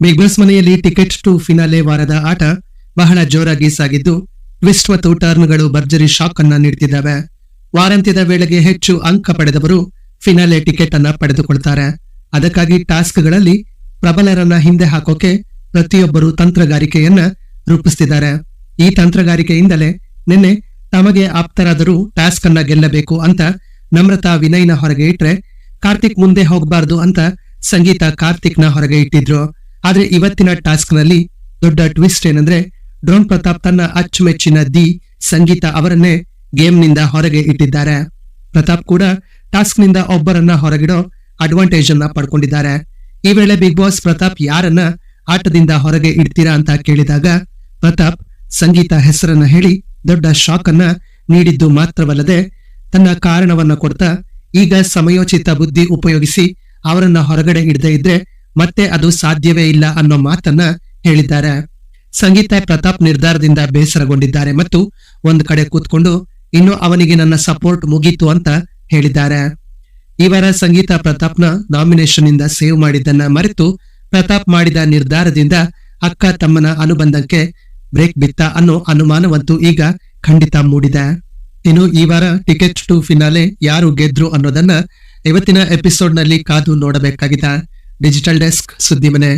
Big boss ಮನೆಯಲ್ಲಿ ticket to finale ವಾರದ ಆಟ ಬಹಳ ಜೋರಾಗಿ ಸಾಗಿದ್ದು ಟ್ವಿಸ್ಟ್ ಮತ್ತು ಟರ್ನ್ಗಳು ಭರ್ಜರಿ ಶಾಕ್ ಅನ್ನ ನೀಡುತ್ತಿದ್ದಾವೆ ವಾರಾಂತ್ಯದ ವೇಳೆಗೆ ಹೆಚ್ಚು ಅಂಕ ಪಡೆದವರು ಫಿನಾಲೆ ಟಿಕೆಟ್ ಅನ್ನ ಪಡೆದುಕೊಳ್ತಾರೆ. ಅದಕ್ಕಾಗಿ ಟಾಸ್ಕ್ಗಳಲ್ಲಿ ಪ್ರಬಲರನ್ನ ಹಿಂದೆ ಹಾಕೋಕೆ ಪ್ರತಿಯೊಬ್ಬರು ತಂತ್ರಗಾರಿಕೆಯನ್ನ ರೂಪಿಸುತ್ತಿದ್ದಾರೆ ಈ ತಂತ್ರಗಾರಿಕೆಯಿಂದಲೇ ನಿನ್ನೆ ತಮಗೆ ಆಪ್ತರಾದರೂ ಟಾಸ್ಕ್ ಅನ್ನ ಗೆಲ್ಲಬೇಕು ಅಂತ ನಮ್ರತಾ ವಿನಯ್ನ ಹೊರಗೆ ಇಟ್ರೆ, ಕಾರ್ತಿಕ್ ಮುಂದೆ ಹೋಗಬಾರದು ಅಂತ ಸಂಗೀತ ಕಾರ್ತಿಕ್ನ ಹೊರಗೆ ಇಟ್ಟಿದ್ರು. ಆದ್ರೆ ಇವತ್ತಿನ ಟಾಸ್ಕ್ನಲ್ಲಿ ದೊಡ್ಡ ಟ್ವಿಸ್ಟ್ ಏನಂದ್ರೆ ಡ್ರೋನ್ ಪ್ರತಾಪ್ ತನ್ನ ಅಚ್ಚುಮೆಚ್ಚಿನ ದಿ ಸಂಗೀತ ಅವರನ್ನೇ ಗೇಮ್ನಿಂದ ಹೊರಗೆ ಇಟ್ಟಿದ್ದಾರೆ. ಪ್ರತಾಪ್ ಕೂಡ ಟಾಸ್ಕ್ನಿಂದ ಒಬ್ಬರನ್ನ ಹೊರಗಿಡೋ ಅಡ್ವಾಂಟೇಜ್ ಅನ್ನ ಪಡ್ಕೊಂಡಿದ್ದಾರೆ. ಈ ವೇಳೆ ಬಿಗ್ ಬಾಸ್ ಪ್ರತಾಪ್ ಯಾರನ್ನ ಆಟದಿಂದ ಹೊರಗೆ ಇಡ್ತೀರಾ ಅಂತ ಕೇಳಿದಾಗ ಪ್ರತಾಪ್ ಸಂಗೀತ ಹೆಸರನ್ನ ಹೇಳಿ ದೊಡ್ಡ ಶಾಕ್ ಅನ್ನ ನೀಡಿದ್ದು ಮಾತ್ರವಲ್ಲದೆ ತನ್ನ ಕಾರಣವನ್ನ ಕೊಡ್ತಾ ಈಗ ಸಮಯೋಚಿತ ಬುದ್ಧಿ ಉಪಯೋಗಿಸಿ ಅವರನ್ನ ಹೊರಗಡೆ ಇಡದೇ ಇದ್ರೆ ಮತ್ತೆ ಅದು ಸಾಧ್ಯವೇ ಇಲ್ಲ ಅನ್ನೋ ಮಾತನ್ನ ಹೇಳಿದ್ದಾರೆ. ಸಂಗೀತ ಪ್ರತಾಪ್ ನಿರ್ಧಾರದಿಂದ ಬೇಸರಗೊಂಡಿದ್ದಾರೆ ಮತ್ತು ಒಂದು ಕಡೆ ಕೂತ್ಕೊಂಡು, ಇನ್ನು ಅವನಿಗೆ ನನ್ನ ಸಪೋರ್ಟ್ ಮುಗೀತು ಅಂತ ಹೇಳಿದ್ದಾರೆ. ಇವರ ವಾರ ಸಂಗೀತ ಪ್ರತಾಪ್ನ ನಾಮಿನೇಷನ್ ಇಂದ ಸೇವ್ ಮಾಡಿದ್ದನ್ನ ಮರೆತು, ಪ್ರತಾಪ್ ಮಾಡಿದ ನಿರ್ಧಾರದಿಂದ ಅಕ್ಕ ತಮ್ಮನ ಅನುಬಂಧಕ್ಕೆ ಬ್ರೇಕ್ ಬಿತ್ತ ಅನ್ನೋ ಅನುಮಾನವಂತೂ ಈಗ ಖಂಡಿತ ಮೂಡಿದೆ. ಇನ್ನು ಈ ವಾರ ಟಿಕೆಟ್ ಟು ಫಿನಾಲೆ ಯಾರು ಗೆದ್ರು ಅನ್ನೋದನ್ನ ಇವತ್ತಿನ ಎಪಿಸೋಡ್ನಲ್ಲಿ ಕಾದು ನೋಡಬೇಕಾಗಿದೆ. डिजिटल डेस्क सुद्दी मैंने